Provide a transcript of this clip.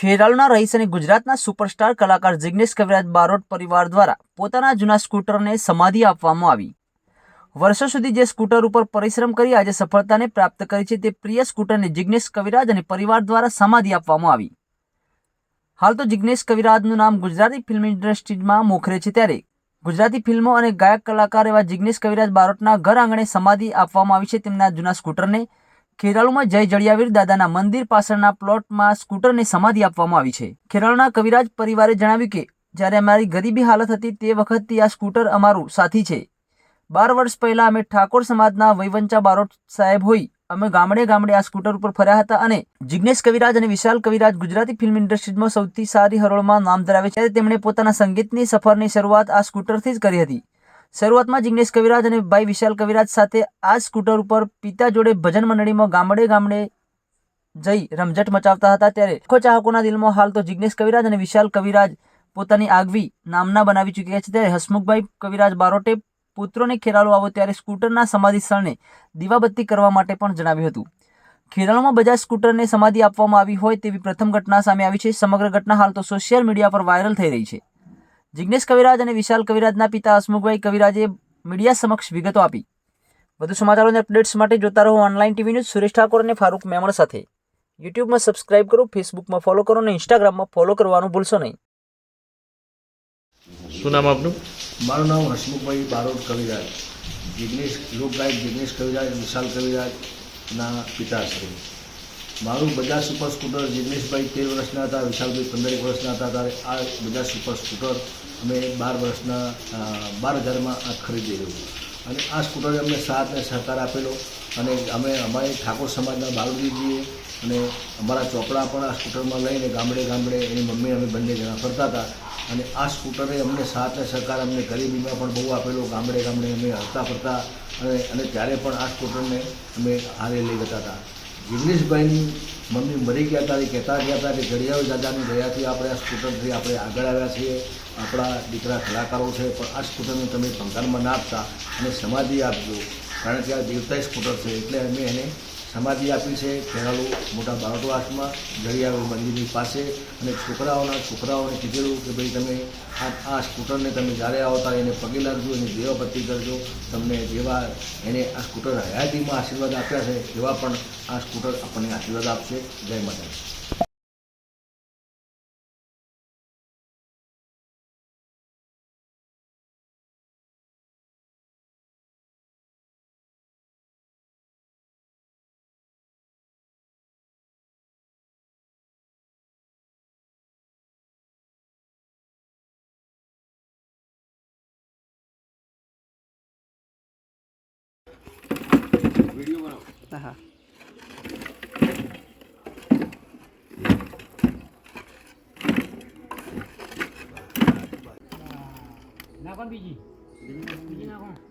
ખેરાલુના રહીશ અને ગુજરાતના સુપરસ્ટાર કલાકાર જિગ્નેશ કવિરાજ બારોટ પરિવાર દ્વારા પોતાના જૂના સ્કૂટરને સમાધિ આપવામાં આવી. વર્ષો સુધી જે સ્કૂટર ઉપર પરિશ્રમ કરી આજે સફળતાને પ્રાપ્ત કરી છે તે પ્રિય સ્કૂટરને જિગ્નેશ કવિરાજ અને પરિવાર દ્વારા સમાધિ આપવામાં આવી. હાલ તો જિગ્નેશ કવિરાજનું નામ ગુજરાતી ફિલ્મ ઇન્ડસ્ટ્રીમાં મોખરે છે ત્યારે ગુજરાતી ફિલ્મો અને ગાયક કલાકાર એવા જિગ્નેશ કવિરાજ બારોટના ઘર આંગણે સમાધિ આપવામાં આવી છે તેમના જૂના સ્કૂટરને ખેરાલુમાં જય જડિયાવીર દાદાના મંદિર પાછળના પ્લોટમાં સ્કૂટરને સમાધિ આપવામાં આવી છે. ખેરાલુના કવિરાજ પરિવારે જણાવ્યું કે, જ્યારે અમારી ગરીબી હાલત હતી તે વખતથી આ સ્કૂટર અમારું સાથી છે. બાર વર્ષ પહેલાં અમે ઠાકોર સમાજના વૈવંચા બારોટ સાહેબ હોઈ, અમે ગામડે ગામડે આ સ્કૂટર ઉપર ફર્યા હતા અને જિજ્ઞેશ કવિરાજ અને વિશાલ કવિરાજ ગુજરાતી ફિલ્મ ઇન્ડસ્ટ્રીમાં સૌથી સારી હરોળમાં નામ ધરાવે છે. ત્યારે તેમણે પોતાના સંગીતની સફરની શરૂઆત આ સ્કૂટરથી જ કરી હતી. શરૂઆતમાં જિગ્નેશ કવિરાજ અને ભાઈ વિશાલ કવિરાજ સાથે આ સ્કૂટર ઉપર પિતા જોડે ભજન મંડળીમાં ગામડે ગામડે જઈ રમઝટ મચાવતા હતા ત્યારે લાખો ચાહકોના દિલમાં હાલ તો જિગ્નેશ કવિરાજ અને વિશાલ કવિરાજ પોતાની આગવી નામના બનાવી ચૂક્યા છે. ત્યારે હસમુખભાઈ કવિરાજ બારોટે પુત્રોને ખેરાલુ આવો ત્યારે સ્કૂટરના સમાધિ સ્થળને દીવાબત્તી કરવા માટે પણ જણાવ્યું હતું. ખેરાલુમાં બજાજ સ્કૂટરને સમાધિ આપવામાં આવી હોય તેવી પ્રથમ ઘટના સામે આવી છે. સમગ્ર ઘટના હાલ તો સોશિયલ મીડિયા પર વાયરલ થઈ રહી છે. જિગ્નેશ કવિરાજ અને વિશાલ કવિરાજના પિતા હસમુખભાઈ કવિરાજે મીડિયા સમક્ષ વિગતો આપી. વધુ સમાચારો અને અપડેટ્સ માટે જોતા રહો online TV news Suresh Thakor અને ફારૂક મેમણ સાથે. યુટ્યુબમાં સબસ્ક્રાઇબ કરો ફેસબુકમાં ફોલો કરો અને ઇન્સ્ટાગ્રામમાં ફોલો કરવાનું ભૂલશો નહીં. શું નામ આપનું? મારું નામ હસમુખભાઈ બારોટ કવિરાજ. જિગ્નેશ લોકગાયક જિગ્નેશ કવિરાજ વિશાલ કવિરાજના પિતાશ્રી મારું બજાજ સુપર સ્કૂટર જિગ્નેશભાઈ તેર વર્ષના હતા, વિશાલભાઈ પંદરેક વર્ષના હતા, ત્યારે આ બજાજ સુપર સ્કૂટર અમે બાર વર્ષના બાર હજારમાં આ ખરીદેલું અને આ સ્કૂટરે અમને સાથ સહકાર આપેલો. અને અમે, અમારી ઠાકોર સમાજના બાળુજીએ અને અમારા ચોપડા પણ આ સ્કૂટરમાં લઈને ગામડે ગામડે એની મમ્મી અમે બંને જણા ફરતા હતા. અને આ સ્કૂટરે અમને સાથ સહકાર, અમને ગરીબીમાં પણ બહુ આપેલો. ગામડે ગામડે અમે હરતા ફરતા અને અને ત્યારે પણ આ સ્કૂટરને અમે હારે લઈ જતા હતા. જિગ્નેશભાઈની મમ્મી મરી ગયા હતા એ કહેતા ગયા હતા કે ઘડિયાળ દાદાની દયાથી આપણે આ સ્કૂટરથી આપણે આગળ આવ્યા છીએ. આપણા દીકરા કલાકારો છે, પણ આ સ્કૂટરને તમે ભંગારમાં ના આપતા અને સમાધિ આપજો. કારણ કે આ દેવતાઈ સ્કૂટર છે, એટલે અમે એને સમાધિ આપી છે ખેરાલુ મોટા બારોટવાસમાં જડિયાળ મંદિરની પાસે અને છોકરાઓના છોકરાઓને કીધેલું કે ભાઈ તમે આ આ સ્કૂટરને તમે જ્યારે આવતા એને પગે લાગજો, એની દેવાપત્તિ કરજો. તમને જેવા એને આ સ્કૂટર હયાતીમાં આશીર્વાદ આપ્યા છે, એવા પણ આ સ્કૂટર આપણને આશીર્વાદ આપશે. જય માતા નાખો બીજી. બીજી નાખો